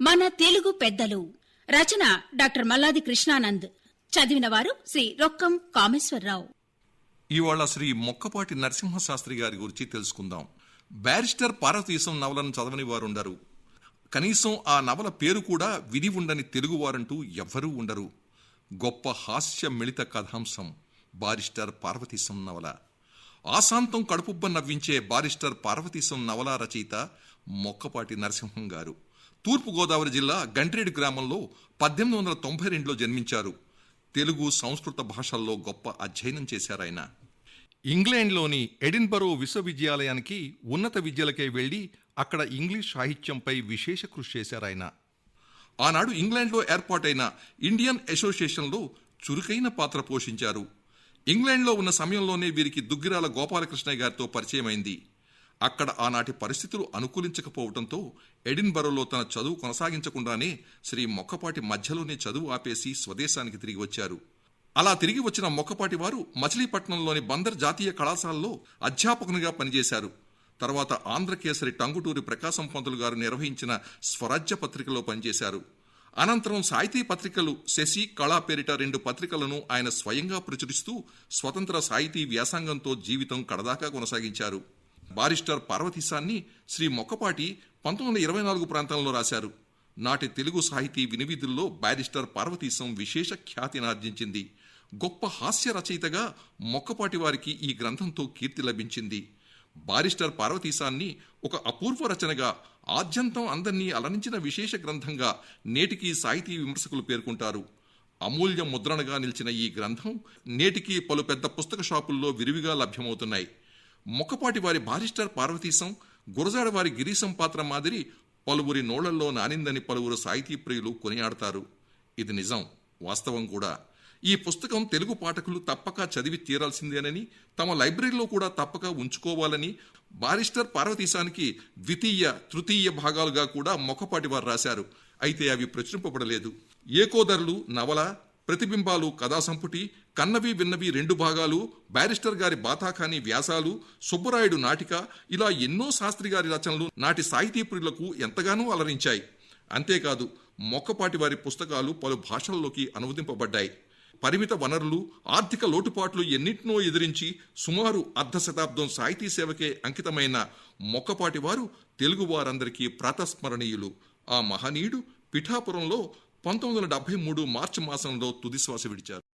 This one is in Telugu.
మన తెలుగు పెద్దలు. రచన డాక్టర్ మల్లాది కృష్ణానంద్. చదివిన వారు శ్రీ రొక్కం కామేశ్వరరావు. ఇవాళ శ్రీ మొక్కపాటి నరసింహశాస్త్రి గారి గురించి తెలుసుకుందాం. బ్యారిస్టర్ పార్వతీశం నవలను చదవని వారుండరు. కనీసం ఆ నవల పేరు కూడా విధి ఉండని తెలుగువారంటూ ఎవ్వరూ ఉండరు. గొప్ప హాస్య మిళిత కథాంశం బారిస్టర్ పార్వతీశం నవల. ఆశాంతం కడుపుబ్బ నవ్వించే బారిస్టర్ పార్వతీశం నవల రచయిత మొక్కపాటి నరసింహం గారు. తూర్పుగోదావరి జిల్లా గంట్రేడు గ్రామంలో పద్దెనిమిది వందల తొంభై రెండులో జన్మించారు. తెలుగు సంస్కృత భాషల్లో గొప్ప అధ్యయనం చేశారాయన ఇంగ్లాండ్లోని ఎడిన్బరో విశ్వవిద్యాలయానికి ఉన్నత విద్యలకే వెళ్ళి అక్కడ ఇంగ్లీష్ సాహిత్యంపై విశేష కృషి చేశారాయన ఆనాడు ఇంగ్లాండ్లో ఏర్పాటైన ఇండియన్ అసోసియేషన్లో చురుకైన పాత్ర పోషించారు. ఇంగ్లాండ్లో ఉన్న సమయంలోనే వీరికి దుగ్గిరాల గోపాలకృష్ణయ్య గారితో పరిచయమైంది. అక్కడ ఆనాటి పరిస్థితులు అనుకూలించకపోవడంతో ఎడిన్బరోలో తన చదువు కొనసాగించకుండానే శ్రీ మొక్కపాటి మధ్యలోనే చదువు ఆపేసి స్వదేశానికి తిరిగి వచ్చారు. అలా తిరిగి వచ్చిన మొక్కపాటి వారు మచిలీపట్నంలోని బందర్ జాతీయ కళాశాలలో అధ్యాపకునిగా పనిచేశారు. తర్వాత ఆంధ్రకేసరి టంగుటూరి ప్రకాశం పంతులు గారు నిర్వహించిన స్వరాజ్య పత్రికలో పనిచేశారు. అనంతరం సాహితీ పత్రికలు శశి కళా పేరిట రెండు పత్రికలను ఆయన స్వయంగా ప్రచురిస్తూ స్వతంత్ర సాహితీ వ్యాసంగంతో జీవితం కడదాకా కొనసాగించారు. బారిస్టర్ పార్వతీశాన్ని శ్రీ మొక్కపాటి పంతొమ్మిది వందల ఇరవై నాలుగు ప్రాంతంలో రాశారు. నాటి తెలుగు సాహితీ వినివిధుల్లో బారిస్టర్ పార్వతీశం విశేష ఖ్యాతినార్జించింది గొప్ప హాస్య రచయితగా మొక్కపాటి వారికి ఈ గ్రంథంతో కీర్తి లభించింది. బారిస్టర్ పార్వతీశాన్ని ఒక అపూర్వ రచనగా ఆద్యంతం అందరినీ అలరించిన విశేష గ్రంథంగా నేటికీ సాహితీ విమర్శకులు పేర్కొంటారు. అమూల్య ముద్రణగా నిలిచిన ఈ గ్రంథం నేటికి పలు పెద్ద పుస్తక షాపుల్లో విరివిగా లభ్యమవుతున్నాయి. మొక్కపాటి వారి బారిస్టర్ పార్వతీశం గురజాడ వారి గిరీశం పాత్ర మాదిరి పలువురి నోళ్ళలో నానిందని పలువురు సాహితీ ప్రియులు కొనియాడతారు. ఇది నిజం వాస్తవం కూడా. ఈ పుస్తకం తెలుగు పాఠకులు తప్పక చదివి తీరాల్సిందేనని తమ లైబ్రరీలో కూడా తప్పక ఉంచుకోవాలని బారిస్టర్ పార్వతీశానికి ద్వితీయ తృతీయ భాగాలుగా కూడా మొక్కపాటి వారు రాశారు. అయితే అవి ప్రచురింపబడలేదు. ఏకోదరులు నవల ప్రతిబింబాలు కథా సంపుటి కన్నవి విన్నవి రెండు భాగాలు బ్యారిస్టర్ గారి బాతాఖాని వ్యాసాలు సుబ్బరాయుడు నాటిక ఇలా ఎన్నో శాస్త్రి గారి రచనలు నాటి సాహితీపురులకు ఎంతగానో అలరించాయి. అంతేకాదు మొక్కపాటి వారి పుస్తకాలు పలు భాషల్లోకి అనువదింపబడ్డాయి. పరిమిత వనరులు ఆర్థిక లోటుపాట్లు ఎన్నింటినో ఎదిరించి సుమారు అర్ధ శతాబ్దం సాహితీ సేవకే అంకితమైన మొక్కపాటి వారు తెలుగు వారందరికీ ప్రాతస్మరణీయులు. ఆ మహనీయుడు పిఠాపురంలో పంతొమ్మిది వందల డెబ్బై మూడు మార్చి మాసంలో తుదిశ్వాస విడిచారు.